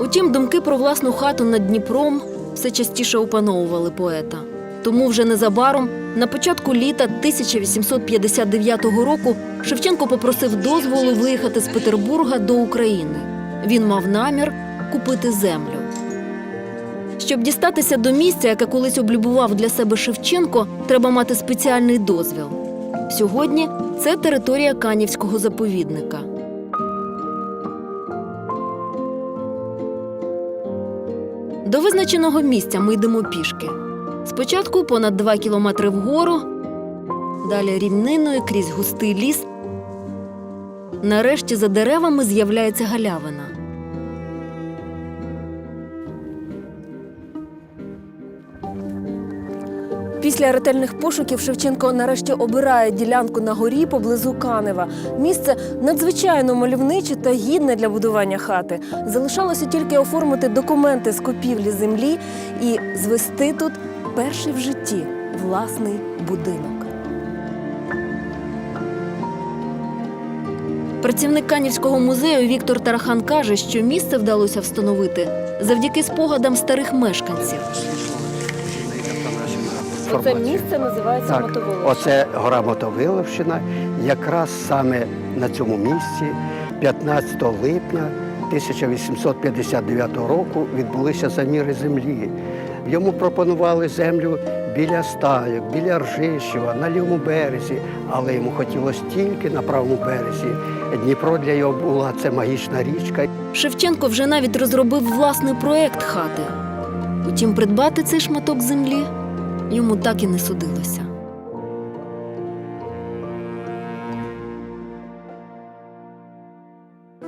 Утім, думки про власну хату над Дніпром все частіше опановували поета. Тому вже незабаром, на початку літа 1859 року, Шевченко попросив дозволу виїхати з Петербурга до України. Він мав намір купити землю. Щоб дістатися до місця, яке колись облюбував для себе Шевченко, треба мати спеціальний дозвіл. Сьогодні це територія Канівського заповідника. До визначеного місця ми йдемо пішки. Спочатку понад два кілометри вгору, далі рівниною крізь густий ліс. Нарешті за деревами з'являється галявина. Після ретельних пошуків Шевченко нарешті обирає ділянку на горі поблизу Канева. Місце надзвичайно мальовниче та гідне для будування хати. Залишалося тільки оформити документи з купівлі землі і звести тут перший в житті власний будинок. Працівник Канівського музею Віктор Тарахан каже, що місце вдалося встановити завдяки спогадам старих мешканців. Оце місце називається Так, Мотовилище. оце гора Мотовиловщина. Якраз саме на цьому місці, 15 липня 1859 року, відбулися заміри землі. Йому пропонували землю біля стайок, біля Ржищева, на лівому березі, але йому хотілося тільки на правому березі. Дніпро для його була це магічна річка. Шевченко вже навіть розробив власний проект хати. Утім, придбати цей шматок землі йому так і не судилося.